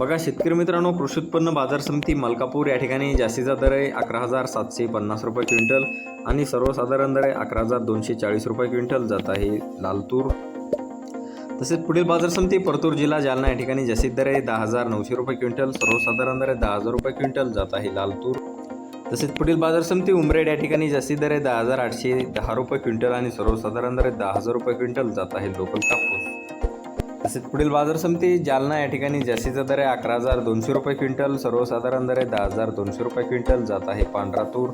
बघा शेतकरी मित्रांनो कृषी उत्पन्न बाजार समिती मलकापूर या ठिकाणी जास्तीचा दर आहे अकरा हजार सातशे पन्नास रुपये क्विंटल आणि सर्वसाधारण दर आहे अकरा हजार दोनशे चाळीस रुपये क्विंटल. जात आहे लालतूर. तसेच पुढील बाजार समिती परतूर जिल्हा जालना या ठिकाणी जास्तीत दर आहे दहा हजार नऊशे रुपये क्विंटल. सर्वसाधारण दर आहे दहा हजार रुपये क्विंटल. जात आहे लालतूर. तसेच पुढील बाजार समिती उमरेड या ठिकाणी जास्तीत दर आहे दहा हजार आठशे दहा रुपये क्विंटल आणि सर्वसाधारण दर आहे दहा हजार रुपये क्विंटल. जात आहे लोकल कापूस. तसेच पुढील बाजार समिती जालना या ठिकाणी जास्तीचा दर आहे अकरा हजार दोनशे रुपये क्विंटल सर्वसाधारण दर आहे दहा हजार दोनशे रुपये क्विंटल जात आहे पांढरा तूर.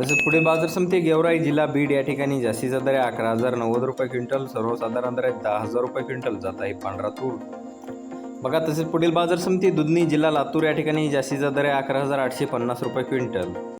तसेच पुढील बाजार समिती गेवराई जिल्हा बीड या ठिकाणी जास्तीचा दर आहे अकरा हजार नव्वद रुपये क्विंटल सर्वसाधारण दर आहे दहा हजार रुपये क्विंटल जात आहे पांढरा तूर. बघा तसेच पुढील बाजार समिती दुधनी जिल्हा लातूर या ठिकाणी जास्तीचा दर आहे अकरा हजार आठशे पन्नास रुपये क्विंटल.